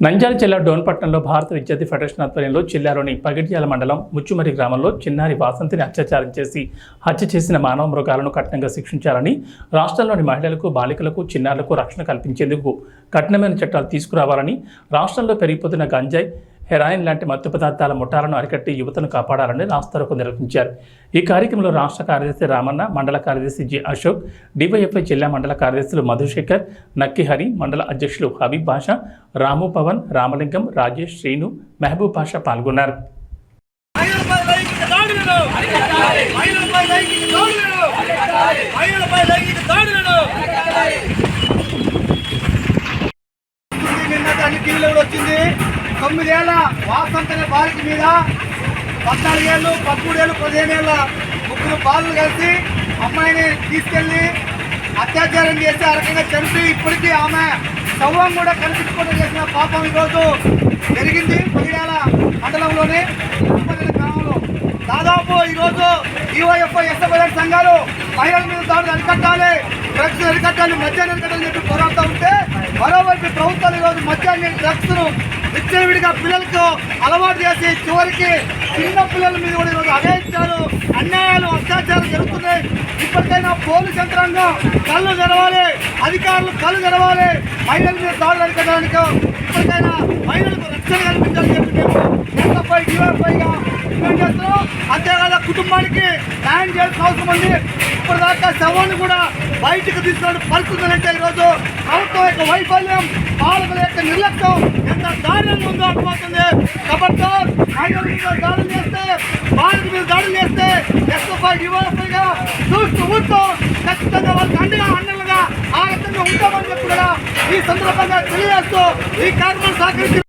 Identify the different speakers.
Speaker 1: నంద్యాల జిల్లా డోన్పట్నంలో భారత విద్యార్థి ఫెడరేషన్ ఆధ్వర్యంలో జిల్లాలోని పగిడ్యాల మండలం ముచ్చుమరి గ్రామంలో చిన్నారి వాసంతిని అత్యాచారం చేసి హత్య చేసిన మానవ మృగాలను కఠినంగా శిక్షించాలని రాష్ట్రంలోని మహిళలకు బాలికలకు చిన్నారులకు రక్షణ కల్పించేందుకు కఠినమైన చట్టాలు తీసుకురావాలని రాష్ట్రంలో పెరిగిపోతున్న గంజాయి హెరాయిన్ లాంటి మత్తు పదార్థాల ముఠాలను అరికట్టి యువతను కాపాడాలని రాస్తారోకు నిర్వహించారు ఈ కార్యక్రమంలో రాష్ట్ర కార్యదర్శి రామన్న మండల కార్యదర్శి జి అశోక్ డివైఎఫ్ఐ జిల్లా మండల కార్యదర్శులు మధుశేఖర్ నక్కిహరి మండల అధ్యక్షులు హబీబ్ బాషా రాము పవన్ రామలింగం రాజేష్ శ్రీను మెహబూబ్ బాషా పాల్గొన్నారు.
Speaker 2: వచ్చింది? తొమ్మిదేళ్ళ వాసంతన బాలిక మీద పద్నాలుగేళ్ళు పదమూడేళ్ళు పదిహేనేళ్ళ ముగ్గురు బాలు కలిసి అమ్మాయిని తీసుకెళ్ళి అత్యాచారం చేసి ఆ రకంగా చంపి ఇప్పటికీ ఆమె శవం కూడా కనిపించకుండా చేసిన పాపం ఈరోజు జరిగింది. పదివేల మండలంలోని గ్రామంలో. దాదాపు ఈరోజు ఈవైఎఫ్ఐ ఎస్ఎఫ్ఐఆర్ సంఘాలు మహిళల మీద దాడులు అరికట్టాలి డ్రగ్స్ అరికట్టాలి మద్యాన్ని అరికట్టాలని చెప్పి పోరాడుతూ ఉంటే మరోవైపు ప్రభుత్వాలు ఈరోజు మద్యాన్ని డ్రగ్స్ను విచ్చలవిడిగా పిల్లలకు అలవాటు చేసి చివరికి చిన్న పిల్లల మీద కూడా ఈరోజు అవేయించారు అన్యాయాలు అత్యాచారాలు జరుగుతున్నాయి. ఇప్పటికైనా పోలీస్ యంత్రాంగం కళ్ళు తెరవాలి అధికారులు కళ్ళు తెరవాలి మహిళల మీద దాడులు అరికట్టడానికి ఇప్పటికైనా మహిళలకు రక్షణ కల్పించాలని చెప్పి మేము ఎస్ఎఫ్ఐ డివైఎఫ్ఐగా డిమాండ్ చేస్తున్నాం. అంతేకాదు కుటుంబానికి న్యాయం చేయాల్సిన అవసరం ఉంది. ఇప్పటిదాకా శవాన్ని కూడా బయటకు తీసుకునే పరిస్థితి అంటే ఈరోజు ప్రభుత్వం యొక్క వైఫల్యం పాలకుల యొక్క నిర్లక్ష్యం ఎంత దారుణంగా ఉందో అర్థమవుతుంది. కాబట్టి దాడులు చేస్తే బాలిక మీద దాడులు చేస్తే ఎస్ఎఫ్ఐ డివైఎఫ్ఐగా చూస్తూ ఊరుతూ ఖచ్చితంగా వాళ్ళకి అండగా అండలుగా ఆ రకంగా ఉంటామని చెప్పి కూడా ఈ సందర్భంగా తెలియజేస్తూ ఈ కార్యక్రమం సహకరించి